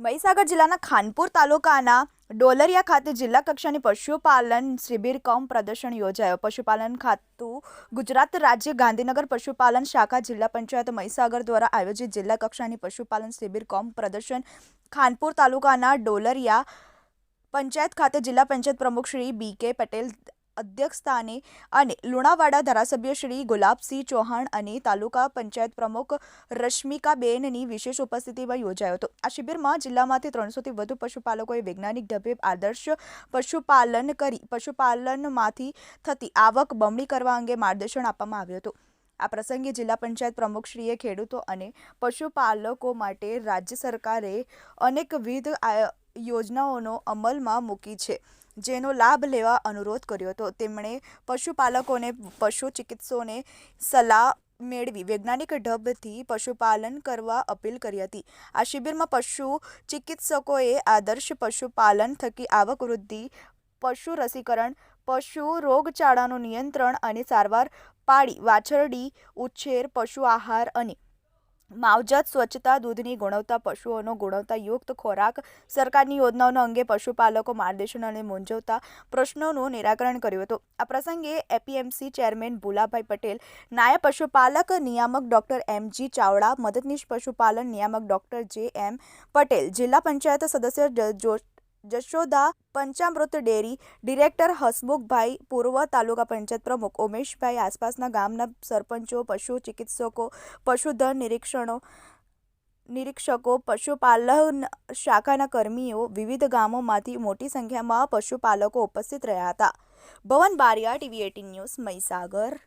મહીસાગર જિલ્લાના ખાનપુર તાલુકાના ડોલરિયા ખાતે જિલ્લા કક્ષાની પશુપાલન શિબિર કમ પ્રદર્શન યોજાયો. પશુપાલન ખાતું ગુજરાત રાજ્ય ગાંધીનગર પશુપાલન શાખા જિલ્લા પંચાયત મહીસાગર દ્વારા આયોજિત જિલ્લા કક્ષાની પશુપાલન શિબિર કોમ પ્રદર્શન ખાનપુર તાલુકાના ડોલરિયા પંચાયત ખાતે જિલ્લા પંચાયત પ્રમુખ શ્રી બી કે પટેલ અધ્યક્ષસ્થાને અને લુણાવાડા ધારાસભ્ય શ્રી ગુલાબસિંહ ચૌહાણ અને તાલુકા પંચાયત પ્રમુખ રશ્મિકાબેનની વિશેષ ઉપસ્થિતિમાં યોજાયો હતો. આ શિબિરમાં જિલ્લામાંથી ત્રણસોથી વધુ પશુપાલકોએ વૈજ્ઞાનિક ઢબે આદર્શ પશુપાલન કરી પશુપાલનમાંથી થતી આવક બમણી કરવા અંગે માર્ગદર્શન આપવામાં આવ્યું હતું. આ પ્રસંગે જિલ્લા પંચાયત પ્રમુખશ્રીએ ખેડૂતો અને પશુપાલકો માટે રાજ્ય સરકારે અનેકવિધ યોજનાઓનો અમલમાં મૂકી છે. જેનો લાભ લેવા અનુરોધ કર્યો હતો. તેમણે પશુપાલકોને પશુ ચિકિત્સકોને સલાહ મેળવી વૈજ્ઞાનિક ઢબથી પશુપાલન કરવા અપીલ કરી હતી. આ શિબિરમાં પશુ ચિકિત્સકોએ આદર્શ પશુપાલન થકી આવક વૃદ્ધિ, પશુ રસીકરણ, પશુ રોગચાળાનું નિયંત્રણ અને સારવાર પાડી, વાછરડી, ઉછેર, પશુ આહાર અને માવજત, સ્વચ્છતા, દૂધની ગુણવત્તા, પશુઓનો ગુણવત્તાયુક્ત ખોરાક, સરકારની યોજનાઓ અંગે પશુપાલકો માર્ગદર્શન અને મૂંઝવતા પ્રશ્નોનું નિરાકરણ કર્યું હતું. આ પ્રસંગે એપીએમસી ચેરમેન ભુલાભાઈ પટેલ, નાયબ પશુપાલક નિયામક ડોક્ટર એમજી ચાવડા, મદદનીશ પશુપાલન નિયામક ડોક્ટર જે એમ પટેલ, જિલ્લા પંચાયત સદસ્ય જશોદા પંચામૃત ડેરી, ડિરેક્ટર હસમુખભાઈ પૂર્વ તાલુકા પંચાયત પ્રમુખ ઉમેશભાઈ આસપાસના ગામના સરપંચો, પશુ ચિકિત્સકો, પશુધન નિરીક્ષણો, નિરીક્ષકો, પશુપાલન શાખાના કર્મીઓ વિવિધ ગામોમાંથી મોટી સંખ્યામાં પશુપાલકો ઉપસ્થિત રહ્યા હતા. Bhavan Bariya, TV eighteen news Mahisagar.